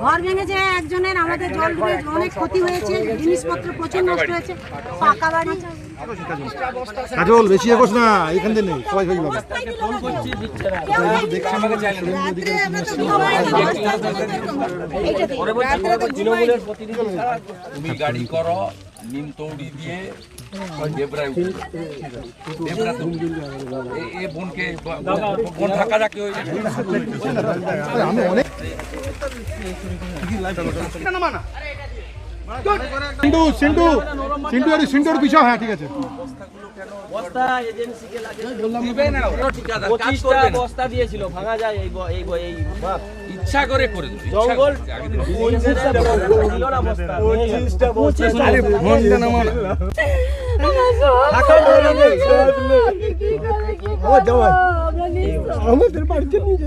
ঘর ভেঙেছে একজনের আমাদের জল ডুবে অনেক ক্ষতি হয়েছে জিনিসপত্র প্রচুর নষ্ট হয়েছে পাকা বাড়ি। কাজল বেশি এগোস না এখান থেকে নেই সবাই নি। তুমি গাড়ি করো নিম তৌড়ি দিয়ে দেবরায় উঠে দেবরা তো এ- বোনকে বোন থাকা ওই আমি অনেক সিন্টু সিন্টু সিন্টু আর সিন্টু আর পিছাও। হ্যাঁ ঠিক আছে। বস্তা এজেন্সিকে লাগে। দিবে না ঠিকাদার কাজ করবে বস্তা দিয়েছিল ভাঙা যায় এই এই এই ইচ্ছা করে করে দেবে, জঙ্গল করে। আগে দিন। পঁচিশটা ছিল না বস্তা। পঁচিশটা বস্তা। আমাদের বাড়িতে নিয়ে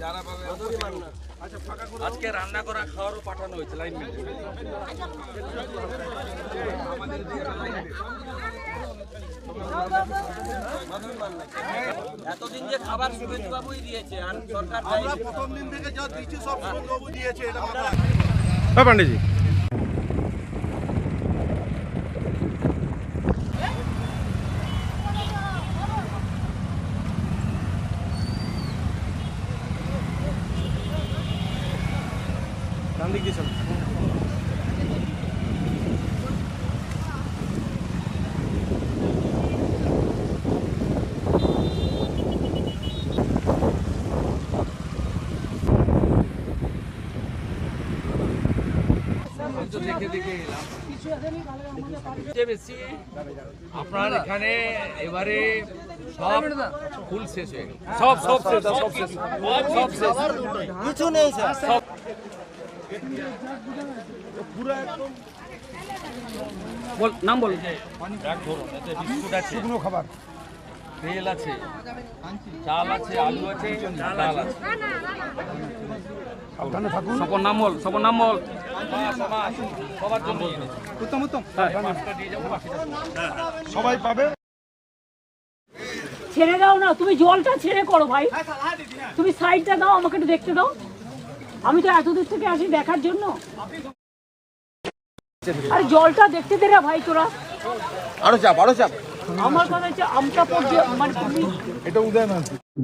করল না। আজকে রান্না করা খাওয়ারও পাঠানো হয়েছে লাইন এতদিন যে খাবার শুভেন্দু বাবুই দিয়েছে আর সরকার প্রথম দিন থেকে যা দিচ্ছে সব সুবেদ দেয়নি। হ্যাঁ পান্ডেজি। দেখে দেখে এলাম। বেশি আপনার এখানে এবারে সব ফুল শেষ হয়ে গেল। সব সব শেষ সব শেষ সব শেষ। কিছু নেই স্যার। সব বল নাম বল। এক ধরুন এতে বিস্কুট আছে শুকনো খাবার। তেল আছে চাল আছে আলু আছে ডাল আছে। সাবধানে থাকুন। সবার নাম বল সবার সবার জন্য উত্তম উত্তম। হ্যাঁ, পাঁচটা দিয়ে যাব বাকিটা সবাই পাবে। ছেড়ে দাও না তুমি জলটা ছেড়ে করো ভাই। তুমি সাইডটা দাও আমাকে একটু দেখতে দাও। আমি তো এত দূর থেকে আসি দেখার জন্য। আরে জলটা দেখতে দে ভাই তোরা। আরও চাপ আরও চাপ। আমার কথা হচ্ছে আমটা পর্যন্ত মানে তুমি এটা উদয়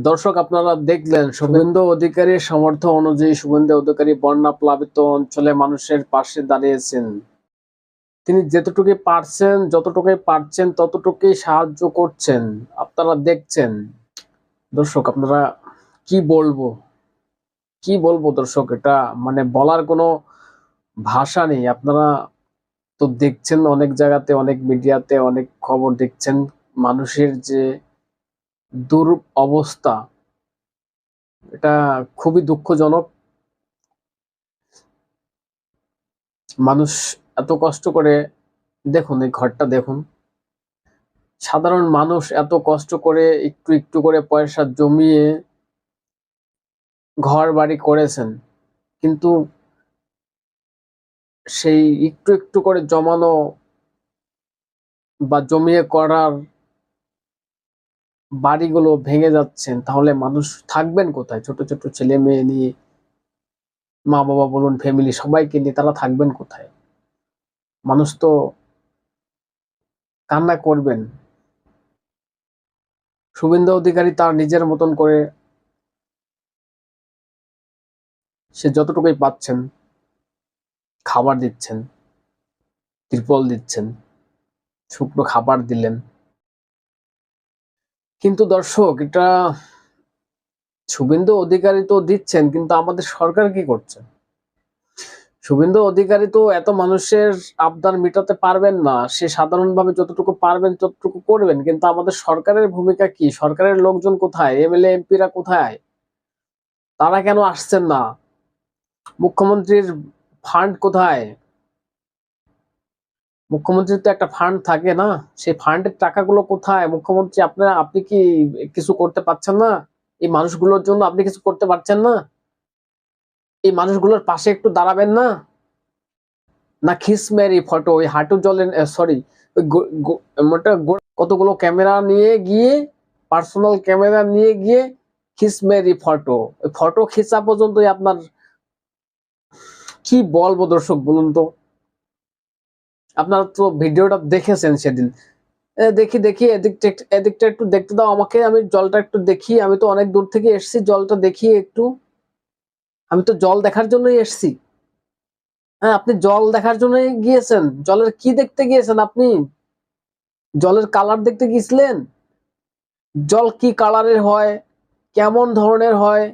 দর্শক আপনারা দেখলেন শুভেন্দু অধিকারীর সামর্থ্য অনুযায়ী শুভেন্দু অধিকারী বন্যা প্লাবিত অঞ্চলে মানুষের পাশে দাঁড়িয়েছেন। তিনি যেতটুকু পারছেন যতটুকুই পারছেন ততটুকুই সাহায্য করছেন। আপনারা দেখছেন। দর্শক আপনারা কি বলব? কি বলব দর্শক এটা মানে বলার কোনো ভাষা নেই। আপনারা তো দেখছেন অনেক জায়গাতে, অনেক মিডিয়াতে অনেক খবর দেখছেন, মানুষের যে দুর অবস্থা এটা খুবই দুঃখজনক। মানুষ এত কষ্ট করে, দেখুন এই ঘরটা দেখুন। সাধারণ মানুষ এত কষ্ট করে একটু একটু করে পয়সা জমিয়ে ঘর বাড়ি করেছেন, কিন্তু সেই একটু একটু করে জমানো বা জমিয়ে করার বাড়িগুলো ভেঙে যাচ্ছেন, তাহলে মানুষ থাকবেন কোথায়? ছোট ছোট ছেলে মেয়ে নিয়ে মা বাবা বলুন ফ্যামিলি সবাইকে নিয়ে তারা থাকবেন কোথায়? মানুষ তো কান্না করবেন। শুভেন্দু অধিকারী তার নিজের মতন করে সে যতটুকুই পাচ্ছেন খাবার দিচ্ছেন, ত্রিপল দিচ্ছেন, শুকনো খাবার দিলেন। কিন্তু দর্শক, এটা শুভেন্দু অধিকারী তো দিচ্ছেন, কিন্তু আমাদের সরকার কি করছে? শুভেন্দু অধিকারী তো এত মানুষের আবদার মেটাতে পারবেন না, সে সাধারণভাবে যতটুকু পারবেন ততটুকু করবেন, কিন্তু আমাদের সরকারের ভূমিকা কি? সরকারের লোকজন কোথায়? এমএলএ এমপিরা কোথায়? তারা কেন আসছেন না? মুখ্যমন্ত্রীর ফান্ড কোথায়? মুখ্যমন্ত্রীর তো একটা ফান্ড থাকে না। সেই ফান্ডের টাকাগুলো কোথায়? মুখ্যমন্ত্রী, আপনার, আপনি কি কিছু করতে পারছেন না? এই মানুষগুলোর জন্য আপনি কিছু করতে পারছেন না? এই মানুষগুলোর পাশে একটু দাঁড়াবেন না? না খিসমেরি ফটো ওই হাঁটু জলের সরি ওই কতগুলো ক্যামেরা নিয়ে গিয়ে পার্সোনাল ক্যামেরা নিয়ে গিয়ে খিসমেরি ফটো ওই ফটো খিচা পর্যন্তই আপনার কি বলব দর্শক, বলুন তো। আপনারা তো ভিডিওটা দেখেছেন সেদিন। দেখি দেখি, এদিকটা এদিকটা একটু দেখতে দাও আমাকে। আমি জলটা একটু দেখি। আমি তো অনেক দূর থেকে এসেছি, জলটা দেখি একটু। আমি তো জল দেখার জন্যই এসেছি। হ্যাঁ আপনি জল দেখার জন্যই গিয়েছেন। জলের কি দেখতে গিয়েছেন আপনি? জলের কালার দেখতে গিয়েছিলেন? জল কি কালারের হয়? কেমন ধরনের হয়?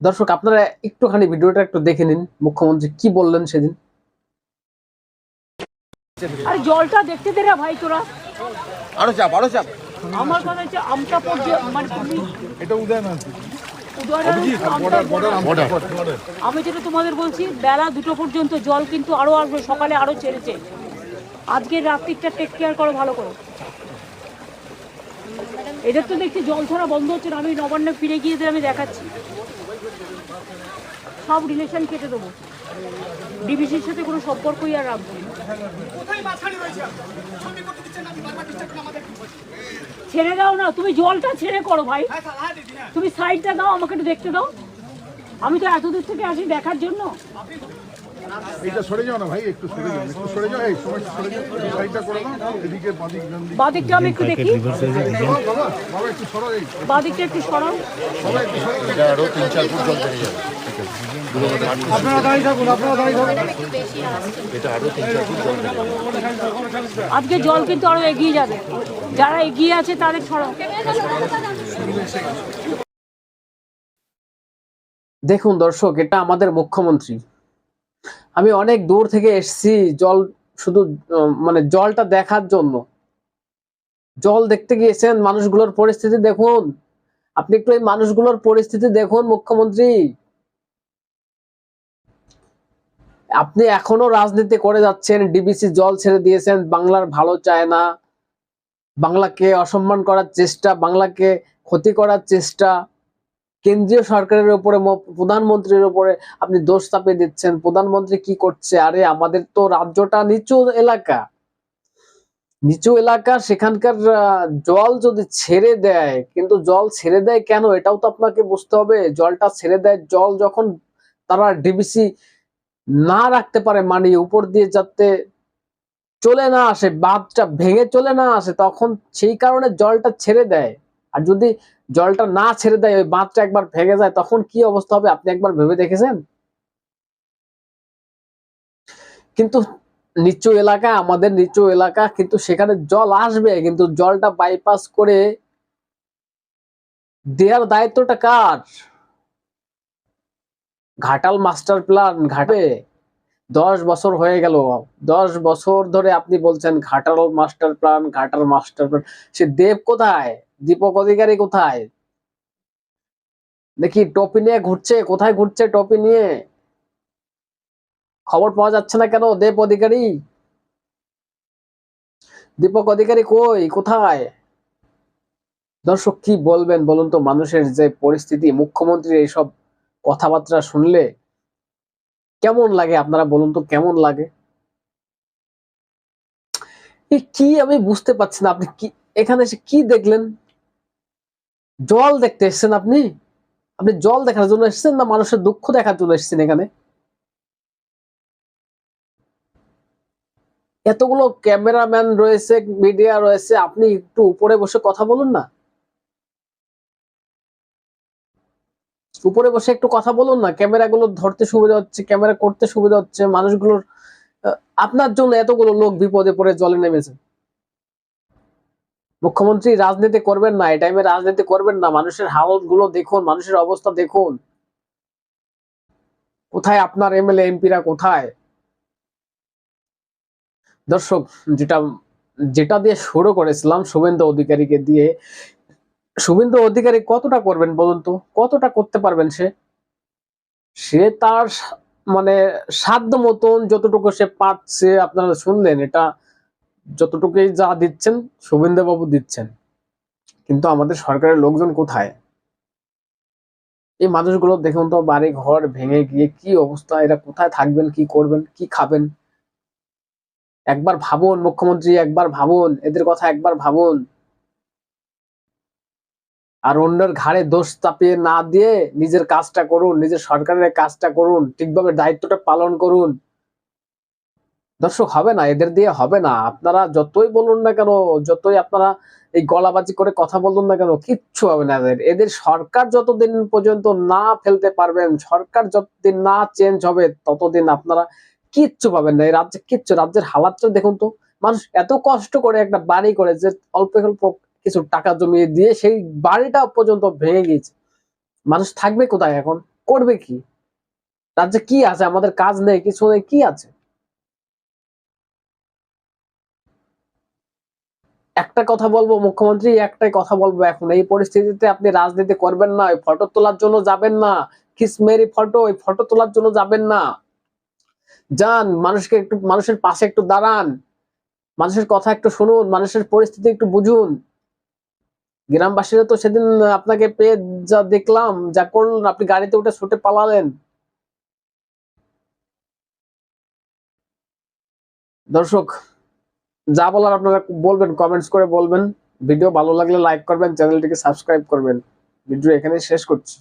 দর্শক আপনারা একটুখানি ভিডিওটা একটু দেখে নিন মুখ্যমন্ত্রী কি বললেন সেদিন? আর জলটা দেখতে দে রে ভাই তোরা। আরও চাপ আরও চাপ। আমার কথা হচ্ছে আমটা পর্যন্ত মানে তুমি এটা উদয়ন আমি যেটা তোমাদের বলছি বেলা দুটো পর্যন্ত জল কিন্তু আরও আসবে সকালে আরও ছেড়েছে। আজকে রাত্রিটা টেক কেয়ার করো ভালো করো। এদের তো দেখছি জল ছাড়া বন্ধ হচ্ছে না আমি নবান্নে ফিরে গিয়ে আমি দেখাচ্ছি। সব রিলেশন কেটে দেবো। ডিভিসির সাথে কোনো সম্পর্কই আর রাখব না। ছেড়ে দাও না তুমি জলটা ছেড়ে করো ভাই। তুমি সাইডটা দাও আমাকে একটু দেখতে দাও। আমি তো এত দূর থেকে আসি দেখার জন্য। এইটা সরে যাও না ভাই একটু সরে যাও একটু সরে যাও। এই সময় সরে যাও সাইডটা করে দাও এদিকে বাদিক বাদিকটা আমি একটু দেখি। বাবা বাবা একটু সরো এই। বাদিকটা একটু বাবা একটু সরো আপনারা দাঁড়িয়ে থাকুন আপনারা দাঁড়িয়ে থাকুন। আজকে জল কিন্তু আরও এগিয়ে যাবে। যারা এগিয়ে আছে তাদের সরাও দেখুন দর্শক এটা আমাদের মুখ্যমন্ত্রী। আমি অনেক দূর থেকে এসেছি, জল শুধু মানে জলটা দেখার জন্য। জল দেখতে গিয়েছেন মানুষগুলোর পরিস্থিতি দেখুন। আপনি একটু এই মানুষগুলোর পরিস্থিতি দেখুন, মুখ্যমন্ত্রী। আপনি এখনও রাজনীতি করে যাচ্ছেন ডিবিসি জল ছেড়ে দিয়েছেন, বাংলার ভালো চায় না। বাংলাকে অসম্মান করার চেষ্টা, বাংলাকে ক্ষতি করার চেষ্টা। কেন্দ্রীয় সরকারের উপরে প্রধানমন্ত্রীর উপরে আপনি দোষ চাপিয়ে দিচ্ছেন। প্রধানমন্ত্রী কি করছে? আরে, আমাদের তো রাজ্যটা নিচু এলাকা। নিচু এলাকা, সেখানকার জল যদি ছেড়ে দেয়, কিন্তু জল ছেড়ে দেয় কেন? এটাও তো আপনাকে বুঝতে হবে। জলটা ছেড়ে দেয়, জল যখন তারা ডিবিসি না রাখতে পারে মানে উপর দিয়ে যাতে চলে না আসে, বাঁধটা ভেঙে চলে না আসে, তখন সেই কারণে জলটা ছেড়ে দেয়। আর যদি জলটা না ছেড়ে দেয়, ওই বাঁধটা একবার ভেঙে যায়, তখন কি অবস্থা হবে? আপনি একবার ভেবে দেখেছেন? কিন্তু নিচু এলাকা, আমাদের নিচু এলাকা, কিন্তু সেখানে জল আসবে, কিন্তু জলটা বাইপাস করে দেওয়ার দায়িত্বটা কার? ঘাটাল মাস্টার প্ল্যান ঘাটে। দশ বছর হয়ে গেল। দশ বছর ধরে আপনি বলছেন, Ghatal master plan Ghatal master plan সে দেব কোথায়? দীপক অধিকারী কোথায়? দেখি, টপি নিয়ে ঘুরছে, কোথায় ঘুরছে টপি নিয়ে? খবর পাওয়া যাচ্ছে না কেন, দেব অধিকারী? দীপক অধিকারী কই, কোথায়? দর্শক, কি বলবেন বলুন তো, মানুষের যে পরিস্থিতি মুখ্যমন্ত্রীর এইসব কথাবার্তা শুনলে কেমন লাগে? আপনারা বলুন তো, কেমন লাগে? কি আমি বুঝতে পারছি না, আপনি কি, এখানে এসে কি দেখলেন? জল দেখতে এসেছেন আপনি? আপনি জল দেখার জন্য এসেছেন না মানুষের দুঃখ দেখার জন্য এসেছেন এখানে? এতগুলো ক্যামেরাম্যান রয়েছে, মিডিয়া রয়েছে, আপনি একটু উপরে বসে কথা বলুন না। উপরে বসে একটু কথা বলুন না। ক্যামেরা গুলো ধরতে সুবিধা হচ্ছে, ক্যামেরা করতে সুবিধা হচ্ছে, মানুষগুলোর আপনার জন্য এতগুলো লোক বিপদে পড়ে জলে নেমেছে। মুখ্যমন্ত্রী রাজনীতি করবেন না, এই টাইমে রাজনীতি করবেন না, মানুষের হালতগুলো দেখুন, মানুষের অবস্থা দেখুন। কোথায় আপনার এমএলএ, এমপিরা কোথায়? দর্শক, যেটা যেটা দিয়ে শুরু করেছিলাম শুভেন্দু অধিকারীকে দিয়ে, শুভেন্দু অধিকারী কতটা করবেন বলুন তো? কতটা করতে পারবেন সে? সে তার মানে সাধ্য মতন যতটুকু সে পাচ্ছে আপনারা শুনলেন, এটা যতটুকুই যা দিচ্ছেন শুভেন্দু বাবু দিচ্ছেন। কিন্তু আমাদের সরকারের লোকজন কোথায়? এই মানুষগুলো দেখুন তো বাড়ি ঘর ভেঙে গিয়ে কি অবস্থা? এরা কোথায় থাকবেন, কি করবেন, কি খাবেন? একবার ভাবুন, মুখ্যমন্ত্রী, একবার ভাবুন, এদের কথা একবার ভাবুন। আর অন্যের ঘাড়ে দোষ চাপিয়ে না দিয়ে নিজের কাজটা করুন, নিজের সরকারের কাজটা করুন, ঠিকভাবে দায়িত্বটা পালন করুন। দর্শক, হবে না, এদের দিয়ে হবে না। আপনারা যতই বলুন না কেন, যতই আপনারা এই গলাবাজি করে কথা বলুন না কেন, কিচ্ছু হবে না এদের। এদের সরকার যতদিন পর্যন্ত না ফেলতে পারবেন, সরকার যতদিন না চেঞ্জ হবে, ততদিন আপনারা কিচ্ছু পাবেন না। এই রাজ্যে কিচ্ছু, রাজ্যের হালাতটা দেখুন তো। মানুষ এত কষ্ট করে একটা বাড়ি করে যে অল্প অল্প কিছু টাকা জমিয়ে দিয়ে সেই বাড়িটা পর্যন্ত ভেঙে গিয়েছে। মানুষ থাকবে কোথায় এখন? করবে কি? রাজ্যে কি আছে? আমাদের কাজ নেই, কিছু নেই, কি আছে? একটা কথা বলব, মুখ্যমন্ত্রী একটাই কথা বলব এখন। এই পরিস্থিতিতে আপনি রাজনীতি করবেন না, ওই ফটো তোলার জন্য যাবেন না, কিসমেরি ফটো ওই ফটো তোলার জন্য যাবেন না। যান, মানুষকে একটু, মানুষের পাশে একটু দাঁড়ান, মানুষের কথা একটু শুনুন, মানুষের পরিস্থিতি একটু বুঝুন। গ্রামবাসীরা তো সেদিন আপনাকে পেয়ে যা দেখলাম, যা করলেন, আপনি গাড়িতে উঠে ছুটে পালালেন। দর্শক যা বলার আপনারা বলবেন কমেন্টস করে বলবেন। ভিডিও ভালো লাগলে লাইক করবেন চ্যানেলটিকে সাবস্ক্রাইব করবেন। ভিডিও এখানে শেষ করছি।